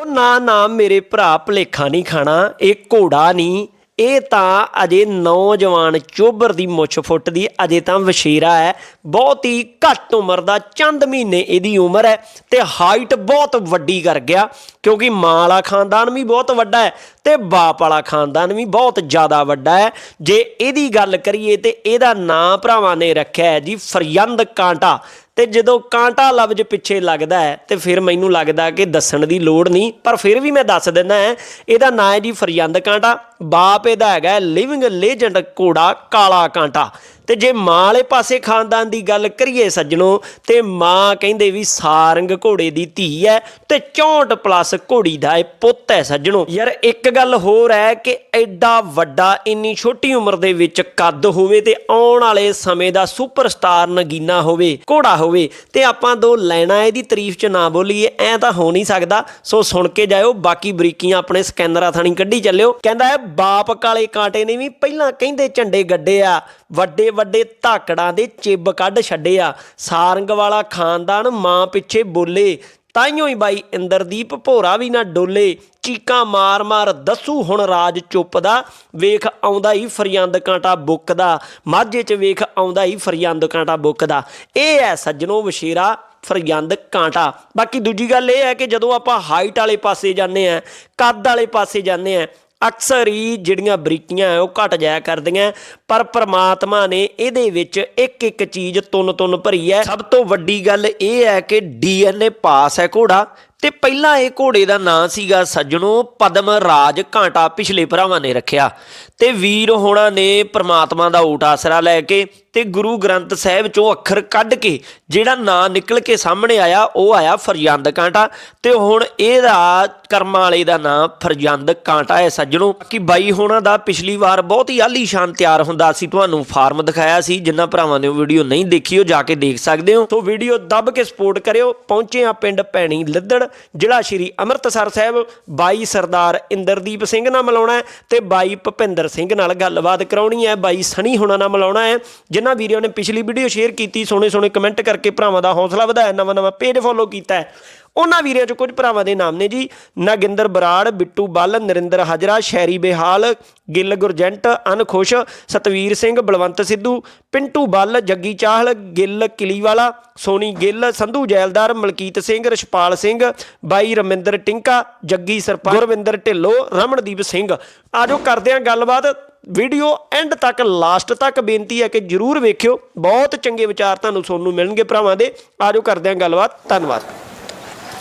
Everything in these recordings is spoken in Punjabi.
ਉਹ ਨਾ ਨਾ ਮੇਰੇ ਭਰਾ ਭਲੇਖਾ ਨਹੀਂ ਖਾਣਾ, ਇਹ ਘੋੜਾ ਨਹੀਂ। ਇਹ ਤਾਂ ਅਜੇ ਨੌਜਵਾਨ ਚੋਬਰ ਦੀ ਮੁੱਛ ਫੁੱਟਦੀ, ਅਜੇ ਤਾਂ ਵਸ਼ੀਰਾ ਹੈ। ਬਹੁਤ ਹੀ ਘੱਟ ਉਮਰ ਦਾ, ਚੰਦ ਮਹੀਨੇ ਇਹਦੀ ਉਮਰ ਹੈ ਤੇ ਹਾਈਟ ਬਹੁਤ ਵੱਡੀ ਕਰ ਗਿਆ, ਕਿਉਂਕਿ ਮਾਂ ਵਾਲਾ ਖਾਨਦਾਨ ਵੀ ਬਹੁਤ ਵੱਡਾ ਹੈ। ਤੇ ਬਾਪ ਵਾਲਾ ਖਾਨਦਾਨ ਵੀ ਬਹੁਤ ਜ਼ਿਆਦਾ ਵੱਡਾ ਹੈ। ਜੇ ਇਹਦੀ ਗੱਲ ਕਰੀਏ ਤੇ ਇਹਦਾ ਨਾਂ ਭਰਾਵਾਂ ਨੇ ਰੱਖਿਆ ਹੈ ਜੀ ਫਰਿੰਦ ਕਾਂਟਾ। ਤੇ ਜਦੋਂ ਕਾਂਟਾ ਲਫ਼ਜ਼ ਪਿੱਛੇ ਲੱਗਦਾ ਹੈ ਤੇ ਫਿਰ ਮੈਨੂੰ ਲੱਗਦਾ ਕਿ ਦੱਸਣ ਦੀ ਲੋੜ ਨਹੀਂ, ਪਰ ਫਿਰ ਵੀ ਮੈਂ ਦੱਸ ਦਿੰਦਾ ਹੈ, ਇਹਦਾ ਨਾਂ ਹੈ ਜੀ ਫਰਿੰਦ ਕਾਂਟਾ। ਬਾਪ ਇਹਦਾ ਹੈਗਾ ਲਿਵਿੰਗ ਲੈਜੈਂਡ ਘੋੜਾ ਕਾਲਾ ਕਾਂਟਾ। ਤੇ ਜੇ ਮਾਂ ਵਾਲੇ ਪਾਸੇ ਖਾਨਦਾਨ ਦੀ ਗੱਲ ਕਰੀਏ ਸੱਜਣੋ, ਤੇ ਮਾਂ ਕਹਿੰਦੇ ਵੀ ਸਾਰੰਗ ਘੋੜੇ ਦੀ ਧੀ ਹੈ ਤੇ 64 ਪਲੱਸ ਘੋੜੀ ਦਾ ਇਹ ਪੁੱਤ ਹੈ ਸੱਜਣੋ। ਯਾਰ ਇੱਕ ਗੱਲ ਹੋਰ ਹੈ ਕਿ ਐਡਾ ਵੱਡਾ, ਇੰਨੀ ਛੋਟੀ ਉਮਰ ਦੇ ਵਿੱਚ ਕੱਦ ਹੋਵੇ ਤੇ ਆਉਣ ਵਾਲੇ ਸਮੇਂ ਦਾ ਸੁਪਰਸਟਾਰ ਨਗੀਨਾ ਹੋਵੇ, ਘੋੜਾ ਹੋਵੇ, ਤੇ ਆਪਾਂ ਦੋ ਲੈਣਾ, ਇਹਦੀ ਤਾਰੀਫ ਚ ਨਾ ਬੋਲੀਏ, ਐ ਤਾਂ ਹੋ ਨਹੀਂ ਸਕਦਾ। ਸੋ ਸੁਣ ਕੇ ਜਾਇਓ, ਬਾਕੀ ਬਰੀਕੀਆਂ ਆਪਣੇ ਸਕੈਨਰਾਂ ਥਾਣੀ ਕੱਢੀ ਚੱਲਿਓ। ਕਹਿੰਦਾ ਹੈ, ਬਾਪ ਕਾਲੇ ਕਾਂਟੇ ਨੇ ਵੀ ਪਹਿਲਾਂ ਕਹਿੰਦੇ ਝੰਡੇ ਗੱਡੇ ਆ, ਵੱਡੇ ਵੱਡੇ ਧਾਕੜਾਂ ਦੇ ਚਿੱਬ ਕੱਢ ਛੱਡੇ ਆ, ਸਾਰੰਗ ਵਾਲਾ ਖਾਨਦਾਨ ਮਾਂ ਪਿੱਛੇ ਬੋਲੇ ਤਾਈਓ ਹੀ ਬਾਈ ਇੰਦਰਦੀਪ ਭੋਰਾ ਵੀ ਨਾ ਡੋਲੇ, ਚੀਕਾਂ ਮਾਰ ਮਾਰ ਦੱਸੂ ਹੁਣ ਰਾਜ ਚੁੱਪ ਦਾ ਵੇਖ ਆਉਂਦਾ ਹੀ ਫਰਿਆੰਦ ਕਾਂਟਾ ਬੁੱਕਦਾ, ਮਾਝੇ 'ਚ ਵੇਖ ਆਉਂਦਾ ਹੀ ਫਰਿਆੰਦ ਕਾਂਟਾ ਬੁੱਕਦਾ। ਇਹ ਹੈ ਸੱਜਣੋ ਵਸ਼ੀਰਾ ਫਰਿਆੰਦ ਕਾਂਟਾ। ਬਾਕੀ ਦੂਜੀ ਗੱਲ ਇਹ ਹੈ ਕਿ ਜਦੋਂ ਆਪਾਂ ਹਾਈਟ ਵਾਲੇ ਪਾਸੇ ਜਾਂਦੇ ਆ ਕੱਦ ਵਾਲੇ ਪਾਸੇ ਜਾਂਦੇ ਆ ਅਕਸਰ ਹੀ ਜਿਹੜੀਆਂ ਬਰੀਕੀਆਂ ਹੈ, ਉਹ ਘਟ ਜਾਇਆ ਕਰਦੀਆਂ ਪਰ ਪ੍ਰਮਾਤਮਾ ਨੇ ਇਹਦੇ ਵਿੱਚ ਇੱਕ ਇੱਕ ਚੀਜ਼ ਤੁੰਨ ਤੁੰਨ ਭਰੀ ਹੈ। ਸਭ ਤੋਂ ਵੱਡੀ ਗੱਲ ਇਹ ਹੈ ਕਿ ਡੀਐਨਏ ਪਾਸ ਹੈ ਘੋੜਾ। ਤੇ ਪਹਿਲਾਂ ਇਹ ਘੋੜੇ ਦਾ ਨਾਂ ਸੀਗਾ ਸੱਜਣੋ ਪਦਮ ਰਾਜ ਕਾਂਟਾ ਪਿਛਲੇ ਭਰਾਵਾਂ ਨੇ ਰੱਖਿਆ। ਤੇ ਵੀਰ ਹੋਣਾ ਨੇ ਪ੍ਰਮਾਤਮਾ ਦਾ ਓਟ ਆਸਰਾ ਲੈ ਕੇ ਤੇ ਗੁਰੂ ਗ੍ਰੰਥ ਸਾਹਿਬ ਚੋਂ ਅੱਖਰ ਕੱਢ ਕੇ ਜਿਹੜਾ ਨਾਂ ਨਿਕਲ ਕੇ ਸਾਹਮਣੇ ਆਇਆ, ਉਹ ਆਇਆ ਫਰਜੰਦ ਕਾਂਟਾ ਤੇ ਹੁਣ ਇਹਦਾ ਕਰਮਾਂ ਵਾਲੇ ਦਾ ਨਾਂ ਫਰਜੰਦ ਕਾਂਟਾ ਹੈ ਸੱਜਣੋ। ਕਿ ਬਾਈ ਹੋਣਾ ਦਾ ਪਿਛਲੀ ਵਾਰ ਬਹੁਤ ਹੀ ਆਲੀਸ਼ਾਨ ਤਿਆਰ ਹੁੰਦਾ ਸੀ। ਤੁਹਾਨੂੰ ਫਾਰਮ ਦਿਖਾਇਆ ਸੀ, ਜਿੰਨਾ ਭਰਾਵਾਂ ਨੇ ਉਹ ਵੀਡੀਓ ਨਹੀਂ ਦੇਖੀ, ਉਹ ਜਾ ਕੇ ਦੇਖ ਸਕਦੇ ਹੋ। ਸੋ ਵੀਡੀਓ ਦੱਬ ਕੇ ਸਪੋਰਟ ਕਰਿਓ। ਪਹੁੰਚੇ ਆ ਪਿੰਡ ਭੈਣੀ ਲੱਦੜ। ਜ਼ਿਲ੍ਹਾ ਸ਼੍ਰੀ ਅੰਮ੍ਰਿਤਸਰ ਸਾਹਿਬ ਬਾਈ ਸਰਦਾਰ ਇੰਦਰਦੀਪ ਸਿੰਘ ਨਾਲ ਮਿਲਾਉਣਾ ਹੈ ਤੇ ਬਾਈ ਭੁਪਿੰਦਰ ਸਿੰਘ ਨਾਲ ਗੱਲਬਾਤ ਕਰਾਉਣੀ ਹੈ। ਬਾਈ ਸਣੀ ਹੋਣਾ ਨਾਲ ਮਿਲਾਉਣਾ ਹੈ, ਜਿਨ੍ਹਾਂ ਵੀਡੀਓ ਨੇ ਪਿਛਲੀ ਵੀਡੀਓ ਸ਼ੇਅਰ ਕੀਤੀ ਸੋਹਣੇ ਸੋਹਣੇ ਕਮੈਂਟ ਕਰਕੇ ਭਰਾਵਾਂ ਦਾ ਹੌਸਲਾ ਵਧਾਇਆ ਨਵਾਂ ਨਵਾਂ ਪੇਜ ਫੋਲੋ ਕੀਤਾ ਹੈ। ਉਹਨਾਂ ਵੀਰਿਆਂ ਚੋਂ ਕੁਝ ਭਰਾਵਾਂ ਦੇ ਨਾਮ ਨੇ ਜੀ। ਨਾਗਿੰਦਰ ਬਰਾੜ, ਬਿੱਟੂ ਬੱਲ, ਨਰਿੰਦਰ ਹਾਜਰਾ ਸ਼ੈਰੀ ਬੇਹਾਲ, ਗਿੱਲ ਗੁਰਜੰਟ, ਅਨਖੁਸ਼, ਸਤਵੀਰ ਸਿੰਘ, ਬਲਵੰਤ ਸਿੱਧੂ, ਪਿੰਟੂ ਬੱਲ, ਜੱਗੀ ਚਾਹਲ, ਗਿੱਲ ਕਿਲੀਵਾਲਾ, ਸੋਨੀ ਗਿੱਲ, ਸੰਧੂ ਜੈਲਦਾਰ, ਮਲਕੀਤ ਸਿੰਘ, ਰਛਪਾਲ ਸਿੰਘ, ਬਾਈ ਰਮਿੰਦਰ ਟਿੰਕਾ, ਜੱਗੀ ਸਰਪੰਚ ਗੁਰਵਿੰਦਰ ਢਿੱਲੋਂ, ਰਮਨਦੀਪ ਸਿੰਘ। ਆਜੋ ਕਰਦੇ ਹਾਂ ਗੱਲਬਾਤ। ਵੀਡੀਓ ਐਂਡ ਤੱਕ, ਲਾਸਟ ਤੱਕ ਬੇਨਤੀ ਹੈ ਕਿ ਜਰੂਰ ਵੇਖਿਓ। ਬਹੁਤ ਚੰਗੇ ਵਿਚਾਰ ਤੁਹਾਨੂੰ ਸੁਣਨ ਨੂੰ ਮਿਲਣਗੇ ਭਰਾਵਾਂ ਦੇ। ਆਜੋ ਕਰਦੇ ਹਾਂ ਗੱਲਬਾਤ। ਧੰਨਵਾਦ।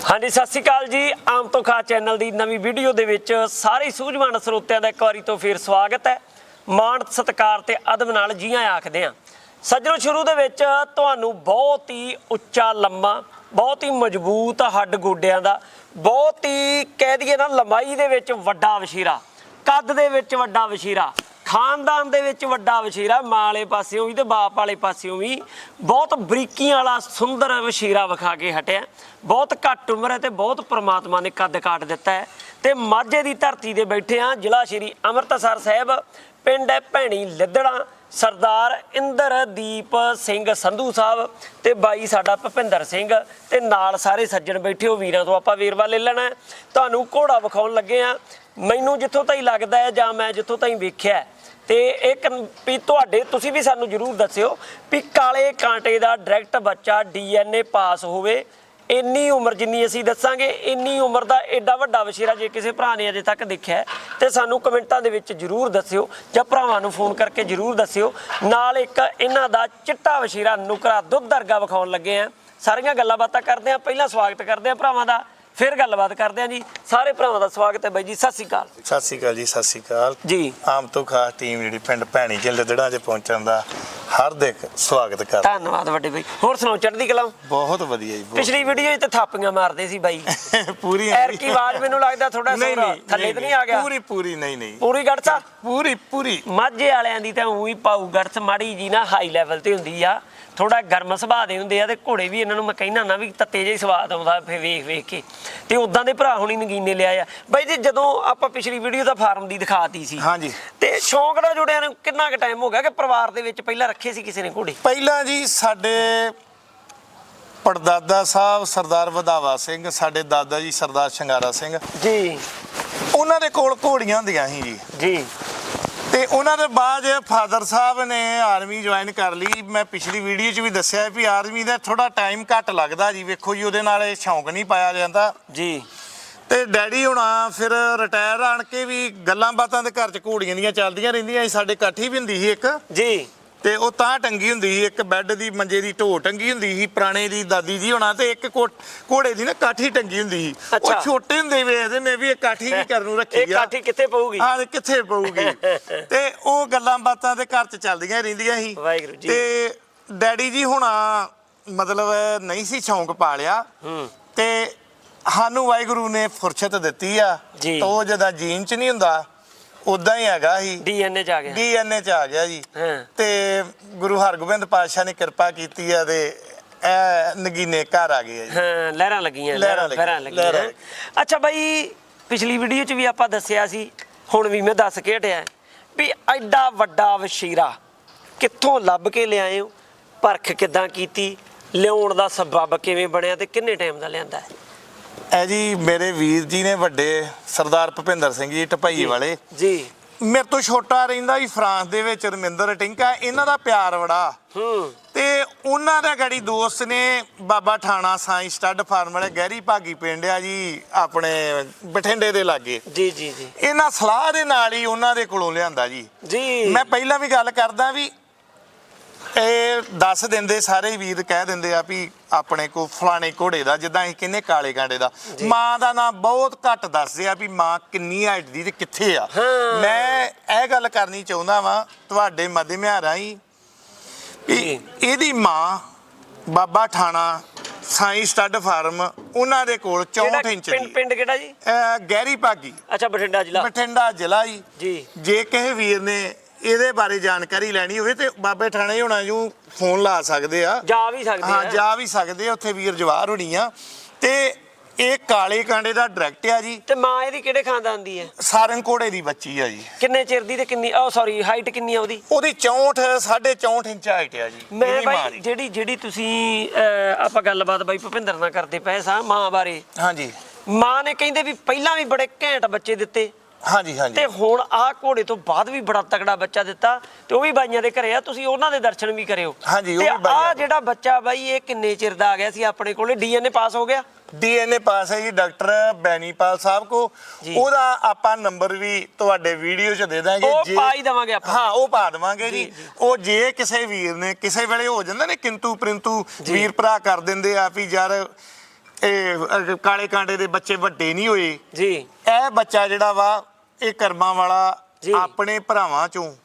ਹਾਂਜੀ, ਸਤਿ ਸ਼੍ਰੀ ਅਕਾਲ ਜੀ। ਆਮ ਤੋਂ ਖਾ ਚੈਨਲ ਦੀ ਨਵੀਂ ਵੀਡੀਓ ਦੇ ਵਿੱਚ ਸਾਰੇ ਸੂਝਵਾਨ ਸਰੋਤਿਆਂ ਦਾ ਇੱਕ ਵਾਰੀ ਤੋਂ ਫੇਰ ਸਵਾਗਤ ਹੈ। ਮਾਣ, ਸਤਿਕਾਰ ਤੇ ਅਦਬ ਨਾਲ ਜੀਆਂ ਆਖਦੇ ਆ ਸੱਜਣੋ, ਸ਼ੁਰੂ ਦੇ ਵਿੱਚ ਤੁਹਾਨੂੰ ਬਹੁਤ ਹੀ ਉੱਚਾ ਲੰਮਾ, ਬਹੁਤ ਹੀ ਮਜ਼ਬੂਤ ਹੱਡ ਗੋਡਿਆਂ ਦਾ, ਬਹੁਤ ਹੀ ਕਹਿ ਦਈਏ ਨਾ ਲੰਬਾਈ ਦੇ ਵਿੱਚ ਵੱਡਾ ਵਸ਼ੀਰਾ, ਕੱਦ ਦੇ ਵਿੱਚ ਵੱਡਾ ਵਸ਼ੀਰਾ ਖਾਨਦਾਨ ਦੇ ਵਿੱਚ ਵੱਡਾ ਵਸ਼ੀਰਾ, ਮਾਂ ਵਾਲੇ ਪਾਸਿਓਂ ਵੀ ਤੇ ਬਾਪ ਵਾਲੇ ਪਾਸਿਓਂ ਵੀ ਬਹੁਤ ਬਰੀਕੀਆਂ ਵਾਲਾ ਸੁੰਦਰ ਵਸ਼ੀਰਾ ਵਿਖਾ ਕੇ ਹਟਿਆ। ਬਹੁਤ ਘੱਟ ਉਮਰ ਹੈ ਤੇ ਬਹੁਤ ਪ੍ਰਮਾਤਮਾ ਨੇ ਕੱਦ ਕਾਟ ਦਿੱਤਾ ਹੈ। ਤੇ ਮਾਝੇ ਦੀ ਧਰਤੀ ਤੇ ਬੈਠੇ ਆ ਜ਼ਿਲ੍ਹਾ ਸ਼੍ਰੀ ਅੰਮ੍ਰਿਤਸਰ ਸਾਹਿਬ, ਪਿੰਡ ਹੈ ਭੈਣੀ ਲਿੱਦੜਾ, ਸਰਦਾਰ ਇੰਦਰਦੀਪ ਸਿੰਘ ਸੰਧੂ ਸਾਹਿਬ ਤੇ ਬਾਈ ਸਾਡਾ ਭਪਿੰਦਰ ਸਿੰਘ ਤੇ ਨਾਲ ਸਾਰੇ ਸੱਜਣ ਬੈਠੇ ਹੋ, ਵੀਰਾਂ ਤੋਂ ਆਪਾਂ ਵੇਰਵਾ ਲੈ ਲੈਣਾ ਤੁਹਾਨੂੰ ਘੋੜਾ ਵਿਖਾਉਣ ਲੱਗੇ ਆ ਮੈਨੂੰ ਜਿੱਥੋਂ ਤਾਈ ਲੱਗਦਾ ਹੈ ਜਾਂ ਮੈਂ ਜਿੱਥੋਂ ਤਾਈ ਵੇਖਿਆ ਤੇ ਇਹ ਕਨ- ਵੀ ਤੁਹਾਡੇ ਤੁਸੀਂ ਵੀ ਸਾਨੂੰ ਜਰੂਰ ਦੱਸਿਓ ਵੀ ਕਾਲੇ ਕਾਂਟੇ ਦਾ ਡਾਇਰੈਕਟ ਬੱਚਾ ਡੀਐਨਏ ਪਾਸ ਹੋਵੇ। ਇੰਨੀ ਉਮਰ ਜਿੰਨੀ ਅਸੀਂ ਦੱਸਾਂਗੇ ਇੰਨੀ ਉਮਰ ਦਾ ਐਡਾ ਵੱਡਾ ਵਸ਼ੀਰਾ ਜੇ ਕਿਸੇ ਭਰਾ ਨੇ ਅਜੇ ਤੱਕ ਦੇਖਿਆ ਹੈ, ਤੇ ਸਾਨੂੰ ਕਮੈਂਟਾਂ ਦੇ ਵਿੱਚ ਜਰੂਰ ਦੱਸਿਓ ਜਾਂ ਭਰਾਵਾਂ ਨੂੰ ਫੋਨ ਕਰਕੇ ਜਰੂਰ ਦੱਸਿਓ। ਨਾਲ ਇੱਕ ਇਹਨਾਂ ਦਾ ਚਿੱਟਾ ਵਸ਼ੀਰਾ ਨੁਕਰਾ ਦੁੱਧ ਦਰਗਾ ਵਿਖਾਉਣ ਲੱਗੇ ਆ। ਸਾਰੀਆਂ ਗੱਲਾਂ ਬਾਤਾਂ ਕਰਦੇ ਆ। ਪਹਿਲਾਂ ਸਵਾਗਤ ਕਰਦੇ ਆ ਭਰਾਵਾਂ ਦਾ। ਫਿਰ ਗੱਲਬਾਤ ਕਰਦੇ ਆ ਜੀ। ਸਾਰੇ ਭਰਾਵਾਂ ਦਾ ਸਵਾਗਤ ਹੈ ਬਾਈ ਜੀ। ਸਤਿ ਸ਼੍ਰੀ ਅਕਾਲ। ਸਤਿ ਸ਼੍ਰੀ ਅਕਾਲ ਜੀ ਸਤਿ ਸ਼੍ਰੀ ਅਕਾਲ। ਜੀ। ਆਮ ਤੋਂ ਖਾਸ ਟੀਮ ਜਿਹੜੀ ਪਿੰਡ ਭੈਣੀ ਚ ਲਦੜਾਂ 'ਚ ਪਹੁੰਚਣ ਦਾ ਹਾਰਦਿਕ ਸਵਾਗਤ ਕਰ ਧੰਨਵਾਦ ਵੱਡੇ ਬਾਈ। ਹੋਰ ਸੁਣਾਓ ਚੜ੍ਹਦੀ ਕਲਾ? ਬਹੁਤ ਵਧੀਆ ਜੀ। ਪਿਛਲੀ ਵੀਡੀਓ 'ਚ ਤਾਂ ਥਾਪੀਆਂ ਮਾਰਦੇ ਸੀ ਬਾਈ। ਪੂਰੀ ਐਰ ਕੀ ਆਵਾਜ਼ ਮੈਨੂੰ ਲੱਗਦਾ ਥੋੜਾ ਨਹੀਂ ਥੱਲੇ ਤਾਂ ਨਹੀਂ ਆ ਗਿਆ। ਪੂਰੀ ਪੂਰੀ ਨਹੀਂ ਨਹੀਂ। ਪੂਰੀ ਗੜਸਾ ਪੂਰੀ ਪੂਰੀ। ਮਾਝੇ ਵਾਲਿਆਂ ਦੀ ਤਾਂ ਉਹੀ ਪਾਉ ਗੜਸ ਮਾੜੀ ਜੀ ਨਾ ਹਾਈ ਲੈਵਲ ਤੇ ਹੁੰਦੀ ਆ। ਥੋੜਾ ਗਰਮ ਸੁਭਾਅ ਦੇ ਹੁੰਦੇ ਆ ਤੇ ਘੋੜੇ ਵੀ ਇਹਨਾਂ ਨੂੰ ਮੈਂ ਕਹਿਣਾ ਨਾ ਵੀ ਤੱਤੇ ਜਿਹਾ ਸਵਾਦ ਆਉਂਦਾ ਫੇ ਵੇਖ ਵੇਖ ਕੇ। ਤੇ ਉਦਾਂ ਦੇ ਭਰਾ ਹੁਣੀ ਨਗੀਨੇ ਲਿਆ ਆ। ਬਾਈ ਜੀ ਜਦੋਂ ਆਪਾਂ ਪਿਛਲੀ ਵੀਡੀਓ ਦਾ ਫਾਰਮ ਦੀ ਦਿਖਾਤੀ ਸੀ ਹਾਂਜੀ। ਤੇ ਸ਼ੌਂਕ ਨਾਲ ਜੁੜਿਆ ਨੂੰ ਕਿੰਨਾ ਕੁ ਟਾਈਮ ਹੋ ਗਿਆ ਕਿ ਪਰਿਵਾਰ ਦੇ ਵਿੱਚ ਪਹਿਲਾਂ ਰੱਖੇ ਸੀ ਕਿਸੇ ਨੇ ਘੋੜੇ? ਪਹਿਲਾਂ ਜੀ ਸਾਡੇ ਪੜਦਾਦਾ ਸਾਹਿਬ ਸਰਦਾਰ ਵਧਾਵਾ ਸਿੰਘ ਸਾਡੇ ਦਾਦਾ ਜੀ ਸਰਦਾਰ ਸ਼ਿੰਗਾਰਾ ਸਿੰਘ। ਜੀ। ਉਹਨਾਂ ਦੇ ਕੋਲ ਘੋੜੀਆਂ ਹੁੰਦੀਆਂ ਸੀ ਜੀ। ਜੀ। ਤੇ ਉਹਨਾਂ ਦੇ ਬਾਅਦ ਫਾਦਰ ਸਾਹਿਬ ਨੇ ਆਰਮੀ ਜੁਆਇਨ ਕਰ ਲਈ। ਮੈਂ ਪਿਛਲੀ ਵੀਡੀਓ 'ਚ ਵੀ ਦੱਸਿਆ ਵੀ ਆਰਮੀ ਦਾ ਥੋੜਾ ਟਾਈਮ ਘੱਟ ਲੱਗਦਾ ਜੀ। ਵੇਖੋ ਜੀ ਉਹਦੇ ਨਾਲ ਇਹ ਸ਼ੌਂਕ ਨਹੀਂ ਪਾਇਆ ਜਾਂਦਾ। ਜੀ। ਤੇ ਡੈਡੀ ਹੁਣਾ ਫਿਰ ਰਿਟਾਇਰ ਆਣ ਕੇ ਵੀ ਗੱਲਾਂ ਬਾਤਾਂ ਦੇ ਘਰ 'ਚ ਘੋੜੀਆਂ ਦੀਆਂ ਚੱਲਦੀਆਂ ਰਹਿੰਦੀਆਂ ਸੀ। ਸਾਡੇ ਕਾਠੀ ਵੀ ਹੁੰਦੀ ਸੀ ਇੱਕ। ਜੀ। ਤੇ ਉਹ ਤਾਂ ਟੰਗੀ ਹੁੰਦੀ ਸੀ। ਇੱਕ ਬੈੱਡ ਦੀ ਮੰਜੇ ਦੀ ਢੋ ਟੰਗੀ ਹੁੰਦੀ ਸੀ। ਪੁਰਾਣੇ ਦੀ ਦਾਦੀ ਜੀ ਹੋਣਾ ਤੇ ਇੱਕ ਘੋੜੇ ਦੀ ਨਾ ਕਾਠੀ ਟੰਗੀ ਹੁੰਦੀ ਸੀ। ਉਹ ਛੋਟੇ ਹੁੰਦੇ ਵੇਖਦੇ ਨੇ ਵੀ ਕਾਠੀ ਕੀ ਕਰਨ ਨੂੰ ਰੱਖੀ ਇਹ ਆ? ਕਾਠੀ ਕਿੱਥੇ ਪਊਗੀ? ਹਾਂ ਤੇ ਕਿੱਥੇ ਪਊਗੀ? ਤੇ ਉਹ ਗੱਲਾਂ ਬਾਤਾਂ ਦੇ ਘਰ 'ਚ ਚੱਲਦੀਆਂ ਰਹਿੰਦੀਆਂ ਸੀ। ਵਾਹਿਗੁਰੂ ਜੀ। ਤੇ ਡੈਡੀ ਜੀ ਹੁਣਾ ਮਤਲਬ ਨਹੀਂ ਸੀ ਸ਼ੌਂਕ ਪਾਲਿਆ। ਹੂੰ। ਤੇ ਸਾਨੂੰ ਵਾਹਿਗੁਰੂ ਨੇ ਫੁਰਸਤ ਦਿੱਤੀ ਆ। ਜੀ। ਤਾਂ ਜਦਾਂ ਜੀਨ 'ਚ ਨਹੀਂ ਹੁੰਦਾ ਉਦਾਂ ਹੀ ਹੈਗਾ ਸੀ। ਡੀਐਨਏ ਚ ਆ ਗਿਆ। ਡੀਐਨਏ 'ਚ ਆ ਗਿਆ ਜੀ। ਹਾਂ। ਤੇ ਗੁਰੂ ਹਰਗੋਬਿੰਦ ਪਾਤਸ਼ਾਹ ਨੇ ਕਿਰਪਾ ਕੀਤੀ ਆ ਤੇ ਇਹ ਨਗੀਨੇ ਘਰ ਆ ਗਏ ਆ ਜੀ। ਹਾਂ ਲਹਿਰਾਂ ਲੱਗੀਆਂ ਲਹਿਰਾਂ ਲੱਗੀਆਂ, ਲਹਿਰਾਂ ਲੱਗੀਆਂ। ਲਹਿਰਾਂ। ਅੱਛਾ ਬਾਈ ਪਿਛਲੀ ਵੀਡੀਓ 'ਚ ਵੀ ਆਪਾਂ ਦੱਸਿਆ ਸੀ ਹੁਣ ਵੀ ਮੈਂ ਦੱਸ ਕੇ ਹਟਿਆ। ਵੀ ਐਡਾ ਵੱਡਾ ਵਸ਼ੀਰਾ ਕਿੱਥੋਂ ਲੱਭ ਕੇ ਲਿਆਏ ਹੋ? ਪਰਖ ਕਿੱਦਾਂ ਕੀਤੀ? ਲਿਆਉਣ ਦਾ ਸਬਬ ਕਿਵੇਂ ਬਣਿਆ ਤੇ ਕਿੰਨੇ ਟਾਈਮ ਦਾ ਲਿਆਂਦਾ? ਹੈ ਇਹ ਜੀ ਮੇਰੇ ਵੀਰ ਜੀ ਨੇ ਵੱਡੇ ਸਰਦਾਰ ਭੁਪਿੰਦਰ ਸਿੰਘ ਜੀ ਢਪਈ ਵਾਲੇ। ਜੀ। ਮੇਰੇ ਤੋਂ ਛੋਟਾ ਰਹਿੰਦਾ ਜੀ ਫਰਾਂਸ ਦੇ ਵਿੱਚ ਰਮਿੰਦਰ ਟਿੰਕਾ ਇਹਨਾਂ ਦਾ ਪਿਆਰ ਬੜਾ। ਹੂੰ। ਤੇ ਉਹਨਾਂ ਦਾ ਗੜੀ ਦੋਸਤ ਨੇ ਬਾਬਾ ਠਾਣਾ ਸਾਈ ਸਟੱਡ ਫਾਰਮ ਵਾਲੇ ਗਹਿਰੀ ਭਾਗੀ ਪਿੰਡ ਆ ਜੀ ਆਪਣੇ ਬਠਿੰਡੇ ਦੇ ਲਾਗੇ। ਜੀ ਜੀ ਜੀ। ਇਹਨਾਂ ਸਲਾਹ ਦੇ ਨਾਲ ਹੀ ਉਹਨਾਂ ਦੇ ਕੋਲੋਂ ਲਿਆਂਦਾ ਜੀ। ਜੀ। ਮੈਂ ਪਹਿਲਾਂ ਵੀ ਗੱਲ ਕਰਦਾ ਵੀ ਇਹ ਦੱਸ ਦਿੰਦੇ ਸਾਰੇ ਵੀਰ ਕਹਿ ਦਿੰਦੇ ਆ ਵੀ ਆਪਣੇ ਕੋ ਫਲਾਣੇ ਘੋੜੇ ਦਾ ਜਿੱਦਾਂ ਅਸੀਂ ਕਿੰਨੇ ਕਾਲੇ ਕਾਂਡੇ ਦਾ। ਮਾਂ ਦਾ ਨਾਮ ਬਹੁਤ ਘੱਟ ਦੱਸਦੇ ਆ ਵੀ ਮਾਂ ਕਿੰਨੀ ਹਾਈਟ ਦੀ ਤੇ ਕਿੱਥੇ ਆ। ਮੈਂ ਇਹ ਗੱਲ ਕਰਨੀ ਚਾਹੁੰਦਾ ਵਾਂ ਤੁਹਾਡੇ ਮਾਧਿਅਮਾਂ ਰਾਹੀਂ ਵੀ। ਇਹਦੀ ਮਾਂ ਬਾਬਾ ਠਾਣਾ ਸਾਈ ਸਟੱਡ ਫਾਰਮ ਉਹਨਾਂ ਦੇ ਕੋਲ 64 ਕਿਹੜਾ ਇੰਚ ਪਿੰਡ ਦੀ। ਪਿੰਡ ਕਿਹੜਾ ਜੀ? ਗਹਿਰੀ ਭਾਗੀ। ਅੱਛਾ ਬਠਿੰਡਾ ਜ਼ਿਲ੍ਹਾ। ਬਠਿੰਡਾ ਜ਼ਿਲ੍ਹਾ ਜੀ। ਜੇ ਕਿਸੇ ਵੀਰ ਨੇ ਇਹਦੇ ਬਾਰੇ ਜਾਣਕਾਰੀ ਲੈਣੀ ਹੋਵੇ ਤੇ ਬਾਬੇ ਠਾਣੇ ਹੋਣਾ ਨੂੰ ਫੋਨ ਲਾ ਸਕਦੇ ਆ। ਜਾ ਵੀ ਸਕਦੇ ਹਾਂ ਆ। ਜਾ ਵੀ ਸਕਦੇ ਆ ਉੱਥੇ ਵੀਰ ਜਵਾਰ ਹੋਣੀ ਆ। ਤੇ ਇਹ ਕਾਲੇ ਕਾਂਡੇ ਦਾ ਡਾਇਰੈਕਟ ਆ ਜੀ। ਤੇ ਮਾਂ ਇਹਦੀ ਕਿਹੜੇ ਖਾਨਦਾਨ ਦੀ ਹੈ ਸਾਰੰਗ ਘੋੜੇ ਦੀ ਬੱਚੀ ਆ ਜੀ। ਕਿੰਨੇ ਚਿਰ ਦੀ ਤੇ ਕਿੰਨੀ ਉਹ ਸੌਰੀ ਹਾਈਟ ਕਿੰਨੀ ਆ ਉਹਦੀ? ਉਹਦੀ 64 64 ਇੰਚ ਹਾਈਟ ਆ ਜੀ। ਮੈਂ ਇਹਦੀ ਮਾਂ ਬਾਈ ਦੀ। ਜਿਹੜੀ ਜਿਹੜੀ ਤੁਸੀਂ ਅਹ, ਆਪਾਂ ਗੱਲਬਾਤ ਬਾਈ ਭੁਪਿੰਦਰ ਨਾਲ ਕਰਦੇ ਪਏ ਸਾਂ ਮਾਂ ਬਾਰੇ। ਹਾਂਜੀ। ਮਾਂ ਨੇ ਕਹਿੰਦੇ ਵੀ ਪਹਿਲਾਂ ਵੀ ਬੜੇ ਘੈਂਟ ਬੱਚੇ ਦਿੱਤੇ। ਹਾਂਜੀ ਹਾਂਜੀ। ਤੇ ਹੁਣ ਆਹ ਘੋੜੇ ਤੋਂ ਬਾਅਦ ਵੀ ਬੜਾ ਤਕੜਾ ਬੱਚਾ ਦਿੱਤਾ ਤੇ ਉਹ ਵੀ ਬਾਈਆਂ ਦੇ ਘਰੇ ਆ ਤੁਸੀਂ ਉਹਨਾਂ ਦੇ ਦਰਸ਼ਨ ਵੀ ਕਰਿਓ। ਹਾਂਜੀ, ਉਹ ਵੀ ਬਾਈਆਂ ਦੇ। ਜਿਹੜਾ ਬੱਚਾ ਬਾਈ ਇਹ ਕਿੰਨੇ ਚਿਰ ਦਾ ਆ ਗਿਆ ਸੀ ਆਪਣੇ ਕੋਲੇ? ਡੀਐਨਏ ਪਾਸ ਹੋ ਗਿਆ? ਡੀਐਨਏ ਪਾਸ ਹੈ ਜੀ ਡਾਕਟਰ ਬੈਨੀਪਾਲ ਸਾਹਿਬ ਕੋ। ਜੀ। ਉਹਦਾ ਆਪਾਂ ਨੰਬਰ ਵੀ ਤੁਹਾਡੇ ਵੀਡੀਓ 'ਚ ਦੇ ਦਾਂਗੇ ਉਹ ਪਾ ਹੀ ਦੇਵਾਂਗੇ ਆਪਾਂ। ਹਾਂ ਉਹ ਪਾ ਦੇਵਾਂਗੇ ਜੀ। ਉਹ ਜੇ ਕਿਸੇ ਵੀਰ ਨੇ ਕਿਸੇ ਵੇਲੇ ਹੋ ਜਾਂਦਾ ਨੇ ਕਿੰਤੂ ਪ੍ਰਿੰਤੂ। ਵੀਰ ਭਰਾ ਕਰ ਦਿੰਦੇ ਆ ਵੀ ਯਾਰ ਇਹ ਅਹ, ਕਾਲੇ ਕਾਂਡੇ ਦੇ ਬੱਚੇ ਵੱਡੇ ਨਹੀਂ ਹੋਏ। ਜੀ। ਇਹ ਬੱਚਾ ਜਿਹੜਾ ਵਾ ਇਹ ਕਰਮਾਂ ਵਾਲਾ। ਆਪਣੇ ਭਰਾਵਾਂ ਚੋਂ।